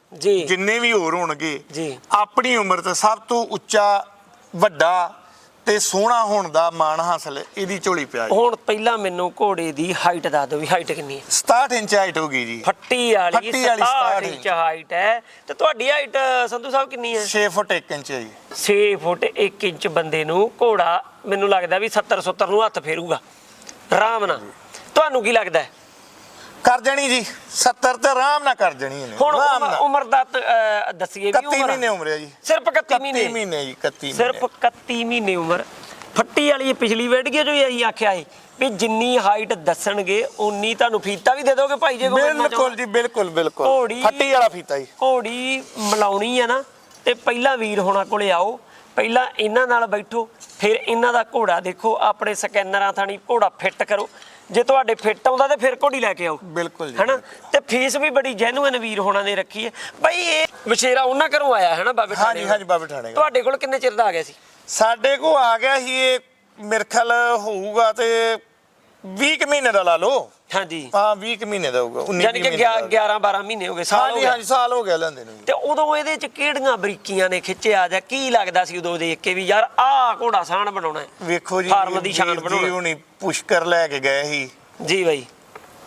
ਜਿੰਨੇ ਵੀ ਹੋਰ ਹੋਣਗੇ। ਆਪਣੀ ਉਮਰ ਤੇ ਸਭ ਤੋਂ ਉੱਚਾ ਵੱਡਾ ਤੇ ਸੋਹਣਾ ਹੋਣ ਦਾ ਮਾਣ ਹਾਸਲ ਇਹਦੀ ਝੋਲੀ ਪਿਆ ਹੁਣ ਪਹਿਲਾਂ ਮੈਨੂੰ ਘੋੜੇ ਦੀ ਹਾਈਟ ਦੱਸ ਦਿਓ ਵੀ ਹਾਈਟ ਕਿੰਨੀ ਹੈ। 67 ਇੰਚ ਹਾਈਟ ਹੋ ਗਈ ਜੀ। ਫੱਟੀ ਵਾਲੀ ਫੱਟੀ ਵਾਲੀ 67 67 ਇੰਚ। ਹਾਈਟ ਹੈ। ਤੇ ਤੁਹਾਡੀ ਹਾਈਟ ਸੰਧੂ ਸਾਹਿਬ ਕਿੰਨੀ ਹੈ? 6 ਫੁੱਟ 1 ਇੰਚ ਹੈ ਜੀ। 6 ਫੁੱਟ 1 ਇੰਚ ਬੰਦੇ ਨੂੰ ਘੋੜਾ ਮੈਨੂੰ ਲੱਗਦਾ ਵੀ 70 70 ਨੂੰ ਹੱਥ ਫੇਰੂਗਾ। ਆਰਾਮ ਨਾਲ। ਤੁਹਾਨੂੰ ਕੀ ਲੱਗਦਾ ਹੈ? ਕਰ ਜਾਣੀ ਜੀ 70 ਤੇ ਆਰਾਮ ਨਾਲ ਕਰ ਜਾਣੀ ਇਹਨੇ ਹੁਣ ਆਰਾਮ ਉਮਰ- ਨਾਲ। ਉਮਰ ਦਾ ਤ- ਅਹ, ਦੱਸੀਏ ਵੀ 31 ਉਮਰ। ਮਹੀਨੇ ਉਮਰ ਹੈ ਜੀ। ਸਿਰਫ 31 31 ਮਹੀਨੇ। ਮਹੀਨੇ ਜੀ 31 ਸਿਰਫ 31 ਮਹੀਨੇ ਉਮਰ। ਫੱਟੀ ਵਾਲੀ ਇਹ ਪਿਛਲੀ ਵੀਡੀਓ ਜੋ ਅਸੀਂ ਆਖਿਆ ਸੀ ਵੀ ਜਿੰਨੀ ਹਾਈਟ ਦੱਸਣਗੇ ਉਨੀ ਤੁਹਾਨੂੰ ਫੀਤਾ ਵੀ ਦੇ ਦੋਗੇ ਭਾਈ ਜੇ ਕੋਈ ਮਿਲਣਾ। ਬਿਲਕੁਲ ਜੀ ਬਿਲਕੁਲ ਬਿਲਕੁਲ। ਘੋੜੀ- ਫੱਟੀ ਵਾਲਾ ਫੀਤਾ ਜੀ। ਘੋੜੀ ਮਿਲਾਉਣੀ ਹੈ ਨਾ ਤੇ ਪਹਿਲਾਂ ਵੀਰ ਹੋਣਾ ਕੋਲੇ ਆਓ ਪਹਿਲਾਂ ਇਹਨਾਂ ਨਾਲ ਬੈਠੋ ਫਿਰ ਇਹਨਾਂ ਦਾ ਘੋੜਾ ਦੇਖੋ ਆਪਣੇ ਸਕੈਨਰਾਂ ਥਾਣੀ ਘੋੜਾ ਫਿੱਟ ਕਰੋ। ਜੇ ਤੁਹਾਡੇ ਫਿੱਟ ਆਉਂਦਾ ਤੇ ਫਿਰ ਘੋੜੀ ਲੈ ਕੇ ਆਓ। ਬਿਲਕੁਲ ਜੀ ਹੈਨਾ? ਤੇ ਫੀਸ ਵੀ ਬੜੀ ਜੈਨੂਇਨ ਵੀਰ ਹੋਣਾ ਨੇ ਰੱਖੀ ਹੈ। ਬਾਈ ਇਹ ਵਿਸ਼ੇਰਾ ਉਹਨਾਂ ਘਰੋਂ ਆਇਆ ਹੈ ਨਾ ਬਾਬੇ ਠਾਣੇ ਹਾਂਜੀ ਬਾਬੇ ਠਾਣੇ। ਤੁਹਾਡੇ ਕੋਲ ਕਿੰਨੇ ਚਿਰ ਦਾ ਆ ਗਿਆ ਸੀ? ਸਾਡੇ ਕੋ ਆ ਗਿਆ ਸੀ ਇਹ ਮੇਰੇ ਖਿਆਲ ਹੋਊਗਾ ਤੇ 20 ਕੁ ਮਹੀਨੇ ਦਾ ਲਾ ਲਓ। ਹਾਂਜੀ ਹਾਂ 20 ਕੁ ਮਹੀਨੇ ਦਾ ਹੋਊਗਾ 19 ਯਾਨੀ ਕਿ 11 12 ਮਹੀਨੇ ਹੋ ਗਏ ਸਾਲ ਹੋ ਹਾਂਜੀ ਗਿਆ ਹਾਂਜੀ ਸਾਲ ਹੋ ਗਿਆ ਲੈਂਦੇ ਨੂੰ ਜੀ। ਤੇ ਉਦੋਂ ਇਹਦੇ ਚ ਕਿਹੜੀਆਂ ਬਰੀਕੀਆਂ ਨੇ ਖਿੱਚਿਆ ਜਾਂ ਕੀ ਲੱਗਦਾ ਸੀ ਉਦੋਂ ਦੇਖ ਕੇ ਵੀ ਯਾਰ ਆਹ ਘੋੜਾ ਸਾਣ ਬਣਾਉਣਾ ਹੈ ਵੇਖੋ ਜੀ ਫਾਰਮ ਦੀ ਸ਼ਾਨ ਬਣਾਉਣਾ। ਹੁਣੀ ਪੁਸ਼ਕਰ ਲੈ ਕੇ ਗਏ ਸੀ ਜੀ ਬਾਈ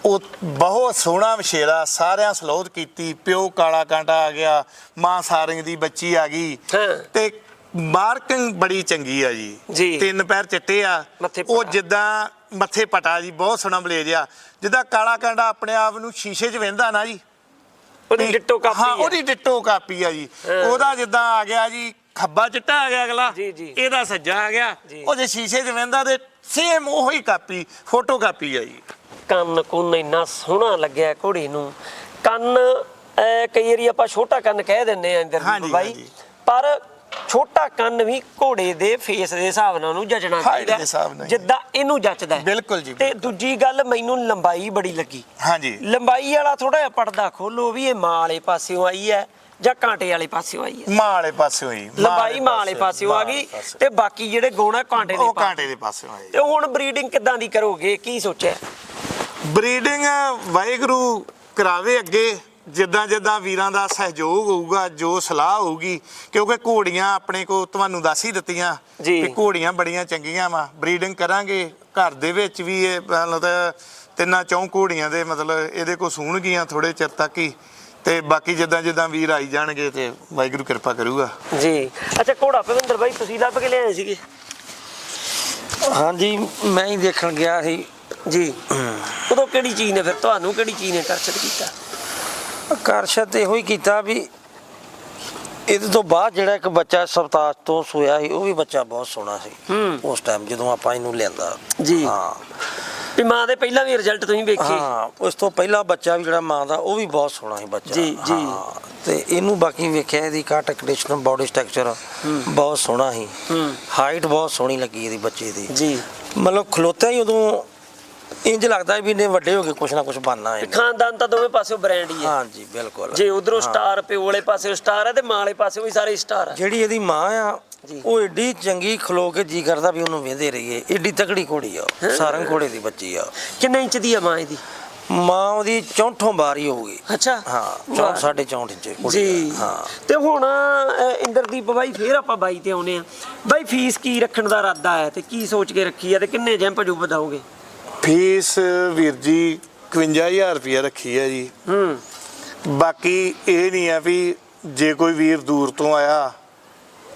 ਉਹ ਬਹੁਤ ਸੋਹਣਾ ਵਿਸ਼ੇਰਾ ਸਾਰਿਆਂ ਸਲੋਧ ਕੀਤੀ ਪਿਓ ਕਾਲਾ ਕਾਂਟਾ ਆ ਗਿਆ ਮਾਂ ਸਾਰੰਗ ਦੀ ਬੱਚੀ ਆ ਗਈ ਹਾਂ। ਤੇ ਮਾਰਕਿੰਗ ਬੜੀ ਚੰਗੀ ਆ ਜੀ ਜੀ। ਤਿੰਨ ਪੈਰ ਚਿੱਟੇ ਆ ਮੱਥੇ ਉਹ। ਜਿੱਦਾਂ ਮੱਥੇ ਪਟਾ ਜੀ ਬਹੁਤ ਸੋਹਣਾ ਬਲੇਜ ਆ ਜਿੱਦਾਂ ਕਾਲਾ ਕਾਂਡਾ ਆਪਣੇ ਆਪ ਨੂੰ ਸ਼ੀਸ਼ੇ 'ਚ ਵੇਂਦਾ ਨਾ ਜੀ ਉਹਦੀ ਡਿੱਟੋ ਕਾਪੀ ਹਾਂ। ਉਹਦੀ ਡਿੱਟੋ ਕਾਪੀ ਆ ਜੀ। ਉਹਦਾ ਜਿੱਦਾਂ ਆ ਗਿਆ ਜੀ ਖੱਬਾ ਚਿੱਟਾ ਆ ਗਿਆ ਅਗਲਾ ਜੀ, ਜੀ। ਇਹਦਾ ਸੱਜਾ ਆ ਗਿਆ। ਉਹ ਜੇ ਸ਼ੀਸ਼ੇ 'ਚ ਵਹਿੰਦਾ ਤੇ ਸੇਮ ਉਹੀ ਕਾਪੀ ਫੋਟੋ ਕਾਪੀ ਆ ਜੀ ਕੰਨ ਕੁੰਨ ਇੰਨਾ ਸੋਹਣਾ ਲੱਗਿਆ ਘੋੜੀ ਨੂੰ ਕੰਨ ਕਈ ਵਾਰੀ ਆਪਾਂ ਛੋਟਾ ਕੰਨ ਕਹਿ ਦਿੰਦੇ ਆ ਹਾਂਜੀ, ਬਾਈ। ਪਰ ਛੋਟਾ ਕੰਨ ਵੀ ਘੋੜੇ ਦੇ ਫੇਸ ਦੇ ਹਿਸਾਬ ਨਾਲ ਉਹਨੂੰ ਜੱਜਣਾ Height ਚਾਹੀਦਾ ਦੇ ਹਿਸਾਬ ਨਾਲ। ਜਿੱਦਾਂ ਇਹਨੂੰ ਜੱਚਦਾ ਹੈ। ਬਿਲਕੁਲ ਜੀ ਤੇ ਦੂਜੀ ਗੱਲ ਮੈਨੂੰ ਲੰਬਾਈ ਬੜੀ ਲੱਗੀ। ਹਾਂਜੀ। ਲੰਬਾਈ ਵਾਲਾ ਥੋੜਾ ਜਿਹਾ ਪਰਦਾ ਖੋਲੋ ਵੀ ਇਹ ਮਾਂ ਵਾਲੇ ਪਾਸਿਓਂ ਆਈ ਹੈ ਜਾਂ ਕਾਂਟੇ ਵਾਲੇ ਪਾਸਿਓਂ ਆਈ ਹੈ। ਮਾਂ ਵਾਲੇ ਪਾਸਿਓਂ ਹੀ ਲੰਬਾਈ ਮਾਂ ਵਾਲੇ ਪਾਸਿਓਂ ਆ ਗਈ ਤੇ ਬਾਕੀ ਜਿਹੜੇ ਗੋਣਾ ਕਾਂਟੇ ਦੇ ਉਹ ਪਾ ਕਾਂਟੇ ਦੇ ਪਾਸਿਓਂ ਆਏ। ਤੇ ਹੁਣ ਬਰੀਡਿੰਗ ਕਿੱਦਾਂ ਦੀ ਕਰੋਗੇ? ਕੀ ਸੋਚਿਆ? ਬਰੀਡਿੰਗ ਵਾਹਿਗੁਰੂ ਕਰਾਵੇ ਅੱਗੇ। ਜਿੱਦਾਂ ਜਿੱਦਾਂ ਵੀਰਾਂ ਦਾ ਸਹਿਯੋਗ ਹੋਊਗਾ ਜੋ ਸਲਾਹ ਹੋਊਗੀ ਕਿਉਂਕਿ ਘੋੜੀਆਂ ਆਪਣੇ ਕੋ ਤੁਹਾਨੂੰ ਦੱਸ ਹੀ ਦਿੱਤੀਆਂ ਜੀ। ਕਿ ਘੋੜੀਆਂ ਬੜੀਆਂ ਚੰਗੀਆਂ ਵਾ। ਬਰੀਡਿੰਗ ਕਰਾਂਗੇ ਘਰ ਦੇ ਵਿੱਚ ਵੀ ਇਹ ਮਤਲਬ ਤਿੰਨਾਂ ਚੌਂ ਘੋੜੀਆਂ ਦੇ ਮਤਲਬ ਇਹਦੇ ਕੋ ਸੂਣਗੀਆਂ ਥੋੜੇ ਚਿਰ ਤੱਕ ਹੀ। ਤੇ ਬਾਕੀ ਜਿੱਦਾਂ ਜਿੱਦਾਂ ਵੀਰ ਆਈ ਜਾਣਗੇ ਤੇ ਵਾਹਿਗੁਰੂ ਕਿਰਪਾ ਕਰੂਗਾ। ਜੀ। ਅੱਛਾ ਘੋੜਾ ਭਵਿੰਦਰ ਬਾਈ ਤੁਸੀਂ ਲੱਭ ਕੇ ਲਿਆਏ ਸੀਗੇ? ਹਾਂਜੀ ਮੈਂ ਹੀ ਦੇਖਣ ਗਿਆ ਸੀ। ਜੀ। ਉਦੋਂ ਕਿਹੜੀ ਚੀਜ਼ ਨੇ ਫਿਰ? ਤੁਹਾਨੂੰ ਕਿਹੜੀ ਚੀਜ਼ ਨੇ ਆਕਰਸ਼ਿਤ ਕੀਤਾ? ਆਕਰਸ਼ਿਤ ਇਹੋ ਹੀ ਕੀਤਾ ਵੀ ਇਹਦੇ ਤੋਂ ਬਾਅਦ ਜਿਹੜਾ ਇੱਕ ਬੱਚਾ ਸਵਤਾਜ ਤੋਂ ਸੋਇਆ ਸੀ ਉਹ ਵੀ ਬੱਚਾ ਬਹੁਤ ਸੋਹਣਾ ਸੀ। ਹੂੰ। ਉਸ ਟਾਈਮ ਜਦੋਂ ਆਪਾਂ ਇਹਨੂੰ ਲਿਆਂਦਾ। ਜੀ। ਹਾਂ। ਵੀ ਮਾਂ ਦੇ ਪਹਿਲਾਂ ਵੀ ਰਿਜ਼ਲਟ ਤੁਸੀਂ ਵੇਖੇ। ਹਾਂ ਉਸ ਤੋਂ ਪਹਿਲਾ ਬੱਚਾ ਵੀ ਜਿਹੜਾ ਮਾਂ ਦਾ ਉਹ ਵੀ ਬਹੁਤ ਸੋਹਣਾ ਸੀ ਬੱਚਾ। ਜੀ, ਜੀ। ਤੇ ਇਹਨੂੰ ਬਾਕੀ ਵੇਖਿਆ ਇਹਦੀ ਕਾਟ ਕੰਡੀਸ਼ਨ ਬਾਡੀ ਸਟਰਕਚਰ ਬਹੁਤ ਸੋਹਣਾ ਸੀ। ਹਾਈਟ ਬਹੁਤ ਸੋਹਣੀ ਲੱਗੀ ਇਹਦੀ ਬੱਚੇ ਦੀ। ਜੀ। ਮਤਲਬ ਖਲੋਤਾ ਹੀ ਉਦੋਂ ਇੰਜ ਲੱਗਦਾ ਵੀ ਇਹਨੇ ਵੱਡੇ ਹੋ ਕੇ ਕੁਛ ਨਾ ਕੁਛ ਬਣਨਾ ਹੈ। ਖਾਨਦਾਨ ਤਾਂ ਦੋਵੇਂ ਪਾਸਿਓਂ ਬ੍ਰਾਂਡ ਹੀ ਹੈ। ਹਾਂਜੀ ਬਿਲਕੁਲ। ਜੇ ਉਧਰੋਂ ਸਟਾਰ ਪਿਓ ਵਾਲੇ ਪਾਸੇ ਸਟਾਰ ਹੈ ਤੇ ਮਾਂ ਵਾਲੇ ਪਾਸੇ ਵੀ ਸਾਰੇ ਸਟਾਰ ਹੈ। ਜਿਹੜੀ ਇਹਦੀ ਮਾਂ ਆ। ਉਹ ਏਡੀ ਚੰਗੀ ਖਲੋ ਕੇ ਜੀ ਕਰਦਾ ਵੀ ਉਹਨੂੰ ਵੇਂਦੇ ਰਹੀਏ। ਏਡੀ ਤਕੜੀ ਘੋੜੀ ਆ ਸਾਰੰਗ ਘੋੜੇ ਦੀ ਬੱਚੀ ਆ। ਕਿੰਨੇ ਇੰਚ ਦੀ ਹੈ ਮਾਂ ਇਹਦੀ? ਮਾਂ ਉਹਦੀ ਚੌਂਠੋਂ ਬਾਰੀ ਹੋਊਗੀ। ਅੱਛਾ। ਹਾਂ। ਚੌਂ ਸਾਢੇ ਚੌਂਠ ਇੰਚ ਜੀ ਆ, ਹਾਂ। ਤੇ ਹੁਣ ਇੰਦਰਦੀਪ ਬਾਈ ਫੇਰ ਆਪਾਂ ਬਾਈ ਤੇ ਆਉਨੇ ਆ। ਬਾਈ ਫੀਸ ਕੀ ਰੱਖਣ ਦਾ ਇਰਾਦਾ ਹੈ ਤੇ ਕੀ ਸੋਚ ਕੇ ਰੱਖੀ ਹੈ ਤੇ ਕਿੰਨੇ ਜੈਂਪ ਜੂ ਵਧਾਓਗੇ ਫੀਸ ਵੀਰ ਜੀ 51000 ਰੁਪਏ ਰੱਖੀ ਹੈ ਜੀ। ਹੂੰ। ਬਾਕੀ ਇਹ ਨਹੀਂ ਆ ਵੀ ਜੇ ਕੋਈ ਵੀਰ ਦੂਰ ਤੋਂ ਆਇਆ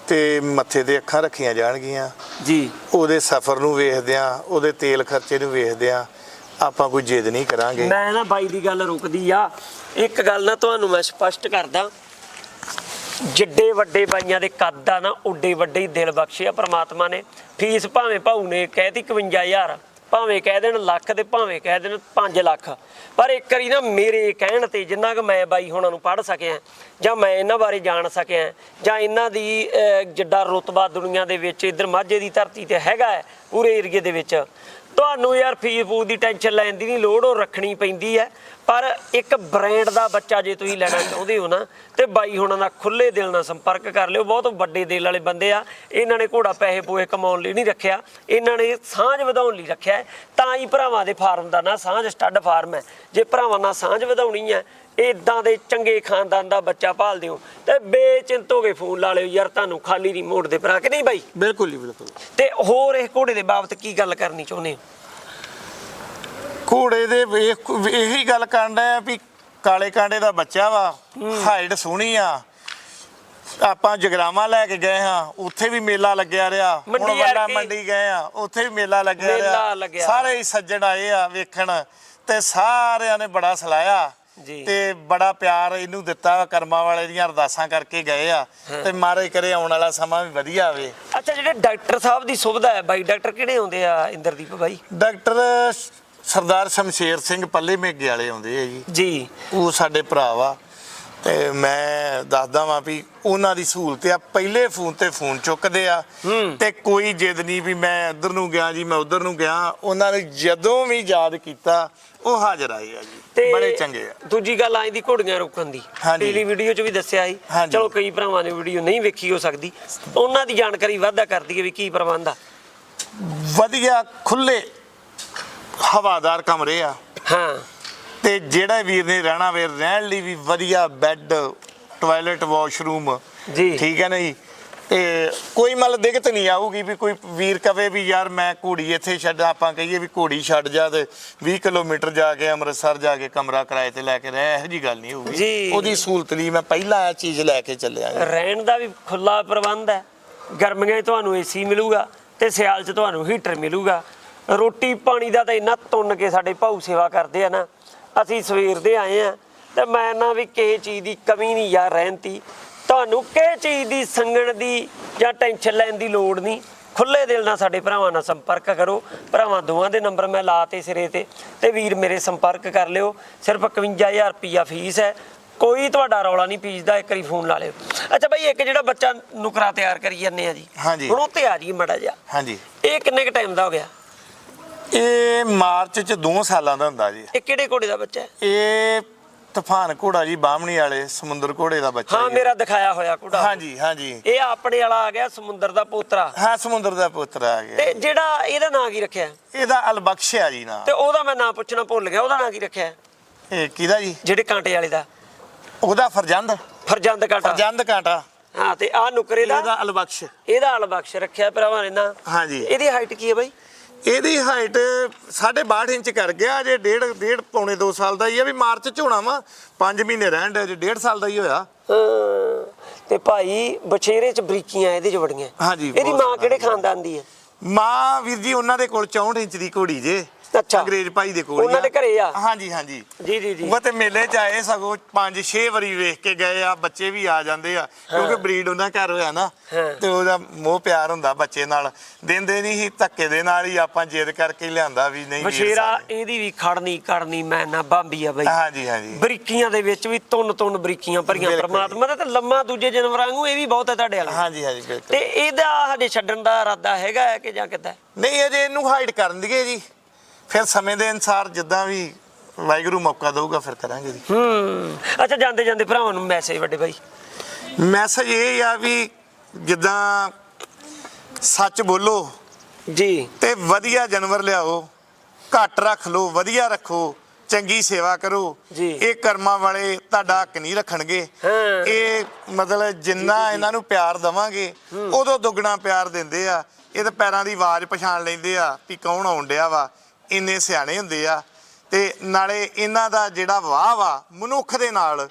ਤੇ ਮੱਥੇ ਤੇ ਅੱਖਾਂ ਰੱਖੀਆਂ ਜਾਣਗੀਆਂ। ਜੀ। ਉਹਦੇ ਸਫ਼ਰ ਨੂੰ ਵੇਖਦਿਆਂ ਉਹਦੇ ਤੇਲ ਖਰਚੇ ਨੂੰ ਵੇਖਦਿਆਂ ਆਪਾਂ ਕੋਈ ਜਿੱਦ ਨਹੀਂ ਕਰਾਂਗੇ। ਮੈਂ ਨਾ ਬਾਈ ਦੀ ਗੱਲ ਰੁਕਦੀ ਆ। ਇੱਕ ਗੱਲ ਨਾ ਤੁਹਾਨੂੰ ਮੈਂ ਸਪਸ਼ਟ ਕਰਦਾ। ਜਿੱਡੇ ਵੱਡੇ ਬਾਈਆਂ ਦੇ ਕੱਦ ਆ ਨਾ ਉੱਡੇ ਵੱਡੇ ਹੀ ਦਿਲ ਬਖਸ਼ਿਆ ਪ੍ਰਮਾਤਮਾ ਨੇ। ਫੀਸ ਭਾਵੇਂ ਭਾਊ ਨੇ ਕਹਿਤੀ 51000 ਭਾਵੇਂ ਕਹਿ ਦੇਣ ਲੱਖ ਤੇ ਭਾਵੇਂ ਕਹਿ ਦੇਣ 5 ਲੱਖ। ਪਰ ਇੱਕ ਵਾਰੀ ਨਾ ਮੇਰੇ ਕਹਿਣ ਤੇ ਜਿੰਨਾ ਕਿ ਮੈਂ ਬਾਈ ਹੁਣਾਂ ਨੂੰ ਪੜ੍ਹ ਸਕਿਆ ਜਾਂ ਮੈਂ ਇਹਨਾਂ ਬਾਰੇ ਜਾਣ ਸਕਿਆ ਜਾਂ ਇਹਨਾਂ ਦੀ ਅਹ, ਜਿੱਡਾ ਰੁਤਬਾ ਦੁਨੀਆ ਦੇ ਵਿੱਚ ਇਧਰ ਮਾਝੇ ਦੀ ਧਰਤੀ ਤੇ ਹੈਗਾ ਹੈ ਪੂਰੇ ਏਰੀਏ ਦੇ ਵਿੱਚ। ਤੁਹਾਨੂੰ ਯਾਰ ਫੀਸ ਫੂਸ ਦੀ ਟੈਨਸ਼ਨ ਲੈਣ ਦੀ ਨਹੀਂ ਲੋੜ ਉਹ ਰੱਖਣੀ ਪੈਂਦੀ ਹੈ। ਪਰ ਇੱਕ ਬ੍ਰਾਂਡ ਦਾ ਬੱਚਾ ਜੇ ਤੁਸੀਂ ਲੈਣਾ ਚਾਹੁੰਦੇ ਹੋ ਨਾ ਤੇ ਬਾਈ ਹੁਣਾਂ ਦਾ ਖੁੱਲੇ ਦਿਲ ਨਾਲ ਸੰਪਰਕ ਕਰ ਲਿਓ। ਬਹੁਤ ਵੱਡੇ ਦਿਲ ਵਾਲੇ ਬੰਦੇ ਆ। ਇਹਨਾਂ ਨੇ ਘੋੜਾ ਪੈਸੇ ਪੂਏ ਕਮਾਉਣ ਲਈ ਨਹੀਂ ਰੱਖਿਆ। ਇਹਨਾਂ ਨੇ ਸਾਂਝ ਵਧਾਉਣ ਲਈ ਰੱਖਿਆ। ਤਾਂ ਹੀ ਭਰਾਵਾਂ ਦੇ ਫਾਰਮ ਦਾ ਨਾਂ ਸਾਂਝ ਸਟੱਡ ਫਾਰਮ ਹੈ। ਜੇ ਭਰਾਵਾਂ ਨਾਲ ਸਾਂਝ ਵਧਾਉਣੀ ਹੈ ਇਦਾਂ ਦੇ ਚੰਗੇ ਖਾਨਦਾਨ ਦਾ ਬੱਚਾ ਪਾਲਦੇ ਹੋ ਤੇ ਬੇਚਿੰਤ ਹੋ ਕੇ ਫੋਨ ਲਾ ਲਿਓ ਯਾਰ ਤੁਹਾਨੂੰ ਖਾਲੀ ਨਹੀਂ ਮੋੜ ਦੇ ਭਰਾ ਕਿ ਨਹੀਂ ਬਾਈ? ਬਿਲਕੁਲ ਜੀ ਬਿਲਕੁਲ। ਤੇ ਹੋਰ ਇਹ ਘੋੜੇ ਦੇ ਬਾਬਤ ਕੀ ਗੱਲ ਕਰਨੀ ਚਾਹੁੰਦੇ ਹੋ? ਘੋੜੇ ਦੇ ਵੇਖ ਇਹੀ ਗੱਲ ਕਰਨ ਡਿਆ ਵੀ ਕਾਲੇ ਕਾਂਡੇ ਦਾ ਬੱਚਾ ਵਾ ਹਾਈਟ ਸੋਹਣੀ ਆ। ਆਪਾਂ ਜਗਰਾਵਾਂ ਲੈ ਕੇ ਗਏ ਹਾਂ ਉੱਥੇ ਵੀ ਮੇਲਾ ਲੱਗਿਆ ਰਿਹਾ। ਹੁਣ ਵੱਡਾ। ਮੰਡੀ ਗਏ ਆ ਉੱਥੇ ਵੀ ਮੇਲਾ ਲੱਗਿਆ ਰਿਹਾ। ਸਾਰੇ ਹੀ ਸੱਜਣ ਆਏ ਆ ਵੇਖਣ ਤੇ ਸਾਰਿਆਂ ਨੇ ਬੜਾ ਸਲਾਇਆ ਜੀ। ਤੇ ਬੜਾ ਪਿਆਰ ਇਹਨੂੰ ਦਿੱਤਾ ਕਰਮਾਂ ਵਾਲੇ ਦੀਆਂ ਅਰਦਾਸਾਂ ਕਰਕੇ ਗਏ ਆ। ਤੇ ਮਾਰੇ ਕਰੇ ਆਉਣ ਵਾਲਾ ਸਮਾਂ ਵੀ ਵਧੀਆ ਆਵੇ ਅੱਛਾ ਜਿਹੜੇ ਡਾਕਟਰ ਸਾਹਿਬ ਦੀ ਸੁਵਿਧਾ ਹੈ ਬਾਈ ਡਾਕਟਰ ਕਿਹੜੇ ਆਉਂਦੇ ਆ ਇੰਦਰਦੀਪ ਬਾਈ? ਡਾਕਟਰ ਸਰਦਾਰ ਸ਼ਮਸ਼ੇਰ ਸਿੰਘ ਪੱਲੇ ਮੇਗੇ ਵਾਲੇ ਆਉਂਦੇ ਆ ਜੀ। ਜੀ। ਉਹ ਸਾਡੇ ਭਰਾ ਵਾ। ਤੇ ਮੈਂ ਦੱਸਦਾ ਵਾਂ ਵੀ ਉਹਨਾਂ ਦੀ ਸਹੂਲਤ ਆ। ਪਹਿਲੇ ਫੋਨ ਤੇ ਫੋਨ ਚੁੱਕਦੇ ਆ। ਹੂੰ। ਤੇ ਕੋਈ ਜਿੱਦ ਨਹੀਂ ਵੀ ਮੈਂ ਇੱਧਰ ਨੂੰ ਗਿਆ ਜੀ ਮੈਂ ਉੱਧਰ ਨੂੰ ਗਿਆ। ਉਹਨਾਂ ਨੇ ਜਦੋਂ ਵੀ ਯਾਦ ਕੀਤਾ ਉਹ ਹਾਜ਼ਰ ਆਏ ਆ ਜੀ। ਬੜੇ ਚੰਗੇ ਆ। ਦੂਜੀ ਗੱਲ ਆਈ ਦੀ ਘੋੜੀਆਂ ਰੋਕਣ ਦੀ। ਪਿਛਲੀ ਵੀਡੀਓ 'ਚ ਵੀ ਦੱਸਿਆ ਸੀ। ਚਲੋ ਕਈ ਭਰਾਵਾਂ ਨੇ ਵੀਡੀਓ ਨਹੀਂ ਵੇਖੀ ਹੋ ਸਕਦੀ। ਉਹਨਾਂ ਦੀ ਜਾਣਕਾਰੀ ਵਾਧਾ ਕਰ ਦਈਏ ਵੀ ਕੀ ਪ੍ਰਬੰਧ ਆ। ਵਧੀਆ ਖੁੱਲੇ ਹਵਾਦਾਰ ਕਮਰੇ ਆ। ਹਾਂ। ਤੇ ਜਿਹੜਾ ਵੀਰ ਨੇ ਰਹਿਣਾ ਵੇ ਰਹਿਣ ਲਈ ਵੀ ਵਧੀਆ ਬੈੱਡ ਟਾਇਲਟ ਵਾਸ਼ਰੂਮ ਜੀ। ਠੀਕ ਹੈ ਨਾ ਜੀ ਤੇ ਕੋਈ ਮਤਲਬ ਦਿੱਕਤ ਨਹੀਂ ਆਊਗੀ ਵੀ ਕੋਈ ਵੀਰ ਕਵੇ ਵੀ ਯਾਰ ਮੈਂ ਘੋੜੀ ਇੱਥੇ ਛੱਡ ਆਪਾਂ ਕਹੀਏ ਵੀ ਘੋੜੀ ਛੱਡ ਜਾ ਤੇ 20 ਕਿਲੋਮੀਟਰ ਜਾ ਕੇ ਅੰਮ੍ਰਿਤਸਰ ਜਾ ਕੇ ਕਮਰਾ ਕਿਰਾਏ ਤੇ ਲੈ ਕੇ ਰਹਿ ਇਹੋ ਜੀ ਗੱਲ ਨਹੀਂ। ਹੋਊਗੀ। ਉਹਦੀ ਸਹੂਲਤ ਲਈ ਮੈਂ ਪਹਿਲਾਂ ਇਹ ਚੀਜ਼ ਲੈ ਕੇ ਚੱਲਿਆ। ਰਹਿਣ ਦਾ ਵੀ ਖੁੱਲਾ ਪ੍ਰਬੰਧ ਹੈ। ਗਰਮੀਆਂ 'ਚ ਤੁਹਾਨੂੰ ਏਸੀ ਮਿਲੂਗਾ ਤੇ ਸਿਆਲ 'ਚ ਤੁਹਾਨੂੰ ਹੀਟਰ ਮਿਲੂਗਾ। ਰੋਟੀ ਪਾਣੀ ਦਾ ਤਾਂ ਇੰਨਾ ਤੁੰਨ ਕੇ ਸਾਡੇ ਭਾਊ ਸੇਵਾ ਕਰਦੇ ਆ ਨਾ ਅਸੀਂ ਸਵੇਰ ਦੇ ਆਏ ਆ ਤੇ ਮੈਂ ਨਾ ਵੀ ਕਿਸੇ ਚੀਜ਼ ਦੀ ਕਮੀ ਨਹੀਂ ਯਾਰ ਰਹਿਣ ਦੀ ਤੁਹਾਨੂੰ ਕਿਸੇ ਚੀਜ਼ ਦੀ ਸੰਗਣ ਦੀ ਜਾਂ ਟੈਨਸ਼ਨ ਲੈਣ ਦੀ ਲੋੜ ਨਹੀਂ। ਖੁੱਲੇ ਦਿਲ ਨਾਲ ਸਾਡੇ ਭਰਾਵਾਂ ਨਾਲ ਸੰਪਰਕ ਕਰੋ। ਭਰਾਵਾਂ ਦੋਵਾਂ ਦੇ ਨੰਬਰ ਮੈਂ ਲਾਤੇ ਸਿਰੇ ਤੇ ਤੇ ਵੀਰ ਮੇਰੇ ਸੰਪਰਕ ਕਰ ਲਿਓ। ਸਿਰਫ 51000 ਰੁਪਿਆ ਫੀਸ ਹੈ। ਕੋਈ ਤੁਹਾਡਾ ਰੌਲਾ ਨਹੀਂ ਫੀਸ ਦਾ ਇੱਕ ਵਾਰੀ ਫੋਨ ਲਾ ਲਿਓ। ਅੱਛਾ ਬਾਈ ਇੱਕ ਜਿਹੜਾ ਬੱਚਾ ਨੁਕਰਾ ਤਿਆਰ ਕਰੀ ਜਾਂਦੇ ਆ ਜੀ। ਹਾਂਜੀ। ਹੁਣ ਉਹ ਤੇ ਆ ਜੀ ਮੜਾ ਜਾ ਹਾਂਜੀ। ਇਹ ਕਿੰਨੇ ਕ ਟਾਈਮ ਦਾ ਹੋ ਗਿਆ? ਇਹ ਮਾਰਚ ਚ 2 ਸਾਲਾਂ ਦਾ ਹੁੰਦਾ ਜੀ। ਇਹ ਕਿਹੜੇ ਘੋੜੇ ਦਾ ਬੱਚਾ ਹੈ? ਇਹ ਤੂਫਾਨ ਘੋੜਾ ਜੀ ਬਾਹਮਣੀ ਵਾਲੇ ਸਮੁੰਦਰ ਘੋੜੇ ਦਾ ਬੱਚਾ ਹਾਂ ਜੀ। ਮੇਰਾ ਦਿਖਾਇਆ ਹੋਇਆ ਘੋੜਾ। ਹਾਂਜੀ ਹਾਂਜੀ। ਇਹ ਆਪਣੇ ਵਾਲਾ ਆ ਗਿਆ ਸਮੁੰਦਰ ਦਾ ਪੋਤਰਾ। ਹਾਂ ਸਮੁੰਦਰ ਦਾ ਪੁੱਤਰ ਆ ਗਿਆ। ਤੇ ਜਿਹੜਾ ਇਹਦਾ ਨਾਂ ਕੀ ਰੱਖਿਆ? ਇਹਦਾ ਅਲਬਖਸ਼ ਆ ਜੀ ਨਾ। ਤੇ ਉਹਦਾ ਮੈਂ ਨਾਂ ਪੁੱਛਣਾ ਭੁੱਲ ਗਿਆ ਉਹਦਾ ਨਾਂ ਕੀ ਰੱਖਿਆ? ਇਹ ਕਿਹਦਾ ਜੀ? ਜਿਹੜੇ ਕਾਂਟੇ ਵਾਲੇ ਦਾ। ਉਹਦਾ ਫਰਜ਼ੰਦ। ਫਰਜੰਦ ਕਾਂਟਾ। ਫਰਜ਼ੰਦ ਕਾਂਟਾ। ਹਾਂ ਤੇ ਆ ਨੁਕਰੇ ਦਾ? ਇਹਦਾ ਅਲਬਖਸ਼। ਇਹਦਾ ਅਲਬਖਸ਼ ਰੱਖਿਆ ਭਰਾਵਾਂ ਨੇ ਨਾ। ਹਾਂਜੀ। ਇਹਦੀ ਹਾਈਟ ਕੀ ਹੈ ਬਾਈ? ਇਹਦੀ ਹਾਈਟ 62 ਇੰਚ ਕਰ ਗਿਆ ਜੇ ਡੇਢ ਡੇਢ ਪੌਣੇ 2 ਸਾਲ ਦਾ ਹੀ ਆ ਵੀ ਮਾਰਚ ਚ ਹੋਣਾ ਵਾ 5 ਮਹੀਨੇ ਰਹਿਣ ਦੇ ਜੇ ਡੇਢ ਸਾਲ ਦਾ ਹੀ ਹੋਇਆ। ਤੇ ਭਾਈ ਬਛੇਰੇ ਚ ਬਰੀਕੀਆਂ ਇਹਦੇ ਚ ਬੜੀਆਂ। ਹਾਂਜੀ, ਇਹਦੀ ਮਾਂ ਕਿਹੜੇ ਖਾਨਦਾਨ ਦੀ ਹੈ ਮਾਂ ਵੀਰ ਜੀ ਉਹਨਾਂ ਦੇ ਕੋਲ 64 ਇੰਚ ਦੀ ਘੋੜੀ ਜੇ। ਅੱਛਾ। ਅੰਗਰੇਜ਼ ਭਾਈ ਦੇ ਕੋਲ ਹੀ ਉਹਨਾਂ ਦੇ ਘਰੇ ਆ? ਹਾਂਜੀ ਹਾਂਜੀ। ਜੀ ਜੀ ਜੀ। ਉਹ ਤੇ ਮੇਲੇ ਚ ਆਏ ਸਗੋਂ 5-6 ਵਾਰੀ ਵੇਖ ਕੇ ਗਏ ਆ ਬੱਚੇ ਵੀ ਆ ਜਾਂਦੇ ਆ ਕਿਉਂਕਿ ਬਰੀਡ ਉਹਨਾਂ ਘਰ ਹੋਇਆ ਨਾ। ਤੇ ਉਹਦਾ ਮੋਹ ਪਿਆਰ ਹੁੰਦਾ ਬੱਚੇ ਨਾਲ। ਦਿੰਦੇ ਨਹੀਂ ਸੀ ਧੱਕੇ ਦੇ ਨਾਲ ਹੀ ਆਪਾਂ ਜਿੱਦ ਕਰਕੇ ਲਿਆਂਦਾ ਵੀ ਨਹੀਂ ਸਾਡੇ। ਇਹਦੀ ਵੀ ਖੜਨੀ ਕੜਨੀ ਮੈਂ ਨਾ ਬਾਂਬੀ ਆ ਬਾਈ। ਹਾਂਜੀ ਹਾਂਜੀ। ਬਰੀਕੀਆਂ ਦੇ ਵਿੱਚ ਵੀ ਤੁੰਨ ਤੁੰਨ ਬਰੀਕੀਆਂ ਭਰੀਆਂ। ਪਰਮਾਤਮਾ ਦਾ ਤੇ ਲੰਮਾ ਦੂਜੇ ਜਾਨਵਰਾਂ ਵਾਂਗੂ ਇਹ ਵੀ ਬਹੁਤ ਹੈ ਤੁਹਾਡੇ ਵਾਲਾ। ਹਾਂਜੀ ਹਾਂਜੀ ਬਿਲਕੁਲ। ਤੇ ਇਹਦਾ ਹਜੇ ਛੱਡਣ ਦਾ ਇਰਾਦਾ ਹੈਗਾ ਕਿ ਜਾਂ ਕਿੱਦਾਂ? ਨਹੀਂ ਅਜੇ ਇਹਨੂੰ ਹਾਈਡ ਕਰਨ ਦੀਏ ਜੀ। ਫਿਰ ਸਮੇਂ ਦੇ ਅਨਸਾਰ ਜਿੱਦਾਂ ਵੀ ਵਾਹਿਗੁਰੂ ਮੌਕਾ ਦਊਗਾ ਫਿਰ ਕਰਾਂਗੇ ਜੀ। ਹੂੰ। ਅੱਛਾ ਜਾਂਦੇ ਜਾਂਦੇ ਭਰਾਵਾਂ ਨੂੰ ਮੈਸੇਜ ਵੱਡੇ ਬਾਈ। ਮੈਸੇਜ ਇਹ ਆ ਵੀ ਜਿੱਦਾਂ ਸੱਚ ਬੋਲੋ ਜੀ। ਤੇ ਵਧੀਆ ਜਾਨਵਰ ਲਿਆਓ ਘੱਟ ਰੱਖ ਲਓ ਵਧੀਆ ਰੱਖੋ ਚੰਗੀ ਸੇਵਾ ਕਰੋ। ਜੀ। ਇਹ ਕਰਮਾਂ ਵਾਲੇ ਤੁਹਾਡਾ ਹੱਕ ਨਹੀਂ ਰੱਖਣਗੇ। ਹਾਂ। ਇਹ ਮਤਲਬ ਜਿੰਨਾ ਇਹਨਾਂ ਨੂੰ ਪਿਆਰ ਦਵਾਂਗੇ ਉਦੋਂ ਦੁੱਗਣਾ ਪਿਆਰ ਦਿੰਦੇ ਆ। ਇਹ ਤਾਂ ਪੈਰਾਂ ਦੀ ਆਵਾਜ਼ ਪਛਾਣ ਲੈਂਦੇ ਆ ਵੀ ਕੌਣ ਆਉਣ ਡਿਆ ਵਾ। ਇੰਨੇ ਸਿਆਣੇ ਹੁੰਦੇ ਆ ਤੇ ਨਾਲੇ ਇਹਨਾਂ ਦਾ ਜਿਹੜਾ ਵਾਹ ਵਾ ਮਨੁੱਖ ਦੇ ਨਾਲ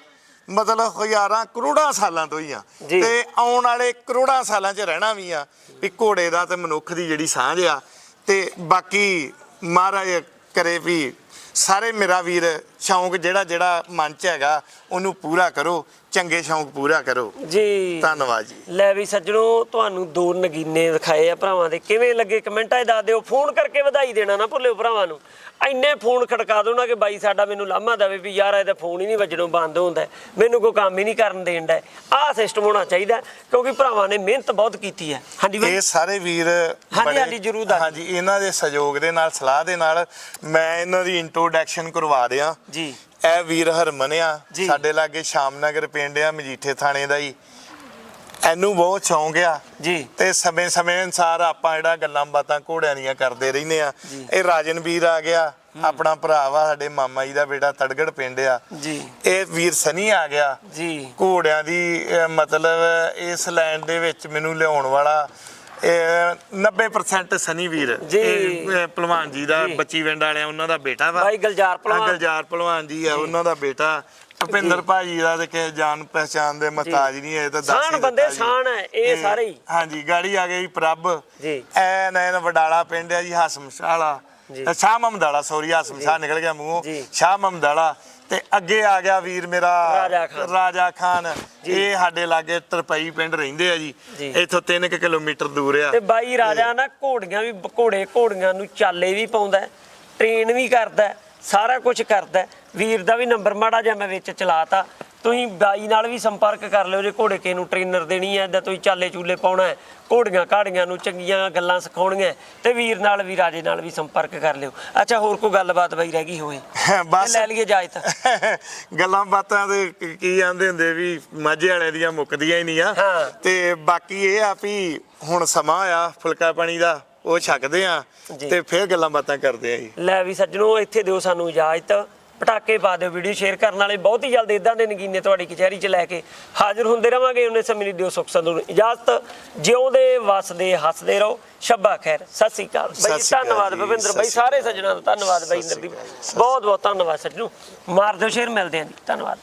ਮਤਲਬ ਹਜ਼ਾਰਾਂ ਕਰੋੜਾਂ ਸਾਲਾਂ ਤੋਂ ਹੀ ਆ। ਤੇ ਆਉਣ ਵਾਲੇ ਕਰੋੜਾਂ ਸਾਲਾਂ 'ਚ ਰਹਿਣਾ ਵੀ ਆ ਵੀ ਘੋੜੇ ਦਾ ਤੇ ਮਨੁੱਖ ਦੀ ਜਿਹੜੀ ਸਾਂਝ ਆ ਤੇ ਬਾਕੀ ਮਹਾਰਾਜ ਕਰੇ ਵੀ ਸਾਰੇ ਮੇਰਾ ਵੀਰ ਸ਼ੌਂਕ ਜਿਹੜਾ ਜਿਹੜਾ ਮਨ 'ਚ ਹੈਗਾ ਉਹਨੂੰ ਪੂਰਾ ਕਰੋ ਚੰਗੇ ਸ਼ੌਂਕ ਪੂਰਾ ਕਰੋ। ਜੀ। ਧੰਨਵਾਦ ਜੀ। ਲੈ ਵੀ ਸੱਜਣੋ ਤੁਹਾਨੂੰ ਦੋ ਨਗੀਨੇ ਦਿਖਾਏ ਆ ਭਰਾਵਾਂ ਦੇ। ਕਿਵੇਂ ਲੱਗੇ ਕਮੈਂਟਾਂ 'ਚ ਦੱਸ ਦਿਓ। ਫੋਨ ਕਰਕੇ ਵਧਾਈ ਦੇਣਾ ਨਾ ਭੁੱਲਿਓ ਭਰਾਵਾਂ ਨੂੰ। ਇੰਨੇ ਫੋਨ ਖੜਕਾ ਦੋ ਨਾ ਕਿ ਬਾਈ ਸਾਡਾ ਮੈਨੂੰ ਲਾਮਾ ਦੇਵੇ ਵੀ ਯਾਰ ਇਹਦਾ ਫੋਨ ਹੀ ਨਹੀਂ ਵੱਜਣੋਂ ਬੰਦ ਹੁੰਦਾ। ਮੈਨੂੰ ਕੋਈ ਕੰਮ ਹੀ ਨਹੀਂ ਕਰਨ ਦੇਣ ਦਾ। ਆਹ ਸਿਸਟਮ ਹੋਣਾ ਚਾਹੀਦਾ ਕਿਉਂਕਿ ਭਰਾਵਾਂ ਨੇ ਮਿਹਨਤ ਬਹੁਤ ਕੀਤੀ ਹੈ। ਹਾਂਜੀ ਬਾਈ। ਇਹ ਸਾਰੇ ਵੀਰ ਹਾਂਜੀ, ਹਾਂਜੀ, ਜ਼ਰੂਰ ਹਾਂਜੀ ਇਹਨਾਂ ਦੇ ਸਹਿਯੋਗ ਦੇ ਨਾਲ ਸਲਾਹ ਦੇ ਨਾਲ ਮੈਂ ਇਹਨਾਂ ਦੀ ਇੰਟਰੋਡਕਸ਼ਨ ਕਰਵਾ ਦਿਆਂ। ਜੀ। ਇਹ ਵੀਰ ਹਰਮਨ ਆ ਜੀ। ਸਾਡੇ ਲਾਗੇ ਸ਼ਾਮਨਗਰ ਪਿੰਡ ਆ ਮਜੀਠੇ ਥਾਣੇ ਦਾ ਹੀ ਇਹਨੂੰ ਬਹੁਤ ਸ਼ੌਂਕ ਆ। ਜੀ। ਤੇ ਸਮੇਂ ਸਮੇਂ ਅਨਸਾਰ ਆਪਾਂ ਜਿਹੜਾ ਗੱਲਾਂ ਬਾਤਾਂ ਘੋੜਿਆਂ ਦੀਆਂ ਕਰਦੇ ਰਹਿੰਦੇ ਆ। ਜੀ। ਇਹ ਰਾਜਨ ਵੀਰ ਆ ਗਿਆ ਆਪਣਾ ਭਰਾ ਵਾ ਸਾਡੇ ਮਾਮਾ ਜੀ ਦਾ ਬੇਟਾ ਤੜਗੜ ਪਿੰਡ ਆ। ਜੀ। ਇਹ ਵੀਰ ਸਨੀ ਆ ਗਿਆ। ਜੀ। ਘੋੜਿਆਂ ਦੀ ਅਹ, ਮਤਲਬ ਇਸ ਲੈਂਡ ਦੇ ਵਿੱਚ ਮੈਨੂੰ ਲਿਆਉਣ ਵਾਲਾ 90% ਸਨੀ ਵੀਰ ਜੀ। ਭਲਵਾਨ ਜੀ ਦਾ। ਬੱਚੀ ਵਿੰਡ ਵਾਲਿਆਂ ਉਹਨਾਂ ਦਾ ਬੇਟਾ ਵਾ ਬਾਈ ਗੁਲਜ਼ਾਰ। ਹਾਂ, ਗੁਲਜ਼ਾਰ ਭਲਵਾਨ ਜੀ ਆ ਉਹਨਾਂ ਦਾ ਬੇਟਾ ਭੁਪਿੰਦਰ ਭਾਜੀ ਦਾ ਤੇ ਕਿਸੇ ਜਾਣ ਪਹਿਚਾਨ ਦੇ ਮਹਤਾਜ ਨਹੀਂ ਇਹ ਤਾਂ ਦੱਸ ਹੀ ਸਾਨ ਬੰਦੇ ਜੀ। ਸਾਨ ਹੈ ਇਹ ਸਾਰੇ ਹੀ ਹਾਂਜੀ ਗਾੜੀ ਆ ਗਈ ਪ੍ਰਭ ਜੀ। ਐ ਨੈਣ ਵਡਾਲਾ ਪਿੰਡ ਹੈ ਜੀ ਹਸਮ ਸ਼ਾਲਾ ਜੀ। ਸ਼ਾਹ ਮਮਦਾਲਾ ਸੌਰੀ ਹਸਮ ਸ਼ਾਹ ਨਿਕਲ ਗਿਆ ਮੂੰਹੋਂ ਜੀ। ਸ਼ਾਹ ਮਮਦਾਲਾ ਤੇ ਅੱਗੇ ਆ ਗਿਆ ਵੀਰ ਮੇਰਾ ਰਾਜਾ ਖਾਨ। ਰਾਜਾ ਖਾਨ ਜੀ। ਇਹ ਸਾਡੇ ਲਾਗੇ ਤਰਪਈ ਪਿੰਡ ਰਹਿੰਦੇ ਆ ਜੀ। ਇੱਥੋਂ 3 ਕਿਲੋਮੀਟਰ ਦੂਰ ਆ ਤੇ ਬਾਈ ਰਾਜਾ ਨਾ ਘੋੜੀਆਂ ਵੀ ਘੋੜੇ ਘੋੜੀਆਂ ਨੂੰ ਚਾਲੇ ਵੀ ਪਾਉਂਦਾ ਟ੍ਰੇਨ ਵੀ ਕਰਦਾ ਸਾਰਾ ਕੁਝ ਕਰਦਾ। ਵੀਰ ਦਾ ਵੀ ਨੰਬਰ ਮਾੜਾ ਜਿਹਾ ਮੈਂ ਵਿੱਚ ਚਲਾਤਾ ਤੁਸੀਂ ਬਾਈ ਨਾਲ ਵੀ ਸੰਪਰਕ ਕਰ ਲਿਓ ਜੇ ਘੋੜੇ ਕੇ ਨੂੰ ਟ੍ਰੇਨਰ ਦੇਣੀ ਹੈ ਜਾਂ ਤੁਸੀਂ ਚਾਲੇ ਚੂਲੇ ਪਾਉਣਾ ਹੈ ਘੋੜੀਆਂ ਘਾੜੀਆਂ ਨੂੰ ਚੰਗੀਆਂ ਗੱਲਾਂ ਸਿਖਾਉਣੀਆਂ ਤੇ ਵੀਰ ਨਾਲ ਵੀ ਰਾਜੇ ਨਾਲ ਵੀ ਸੰਪਰਕ ਕਰ ਲਿਓ। ਅੱਛਾ ਹੋਰ ਕੋਈ ਗੱਲਬਾਤ ਬਾਈ ਰਹਿ ਗਈ ਹੋਵੇ? ਬਸ। ਲੈ ਲਈਏ ਇਜਾਜ਼ਤ ਗੱਲਾਂ ਬਾਤਾਂ ਦੇ ਕੀ- ਆਂਦੇ ਹੁੰਦੇ ਵੀ ਮਾਝੇ ਵਾਲੇ ਦੀਆਂ ਮੁੱਕਦੀਆਂ ਹੀ ਨਹੀਂ ਆ। ਤੇ ਬਾਕੀ ਇਹ ਆ ਵੀ ਹੁਣ ਸਮਾਂ ਆ ਫੁਲਕਾ ਪਾਣੀ ਦਾ ਉਹ ਛਕਦੇ ਆ। ਤੇ ਫਿਰ ਗੱਲਾਂ ਬਾਤਾਂ ਕਰਦੇ ਆ ਜੀ। ਲੈ ਵੀ ਸੱਜਣੋ ਇੱਥੇ ਦਿਓ ਸਾਨੂੰ ਇਜਾਜ਼ਤ। ਪਟਾਕੇ ਪਾ ਦਿਓ ਵੀਡੀਓ ਸ਼ੇਅਰ ਕਰਨ ਵਾਲੇ ਬਹੁਤ ਹੀ ਜਲਦ ਇਦਾਂ ਦੇ ਨਗੀਨੇ ਤੁਹਾਡੀ ਕਚਹਿਰੀ 'ਚ ਲੈ ਕੇ ਹਾਜ਼ਰ ਹੁੰਦੇ ਰਵਾਂਗੇ। ਉਹਨੇ ਸਮੇਂ ਲਈ ਦਿਓ ਸੁਖ ਸੰਦੂ ਨੂੰ ਇਜਾਜ਼ਤ। ਜਿਉਂਦੇ ਵਸਦੇ ਹੱਸਦੇ ਰਹੋ। ਸ਼ੱਬਾ ਖੈਰ। ਸਤਿ ਸ੍ਰੀ ਅਕਾਲ ਬਾਈ ਸ੍ਰੀ ਧੰਨਵਾਦ ਭਵਿੰਦਰ ਬਾਈ ਸ੍ਰੀ ਸਾਰੇ ਸੱਜਣਾਂ ਦਾ ਧੰਨਵਾਦ ਬਾਈ ਸ੍ਰੀ ਸਤਿ ਬਹੁਤ ਬਹੁਤ ਧੰਨਵਾਦ ਸੱਜਣੋ। ਮਾਰ ਦਿਓ ਸ਼ੇਅਰ ਮਿਲਦੇ ਆਂ ਜੀ। ਧੰਨਵਾਦ।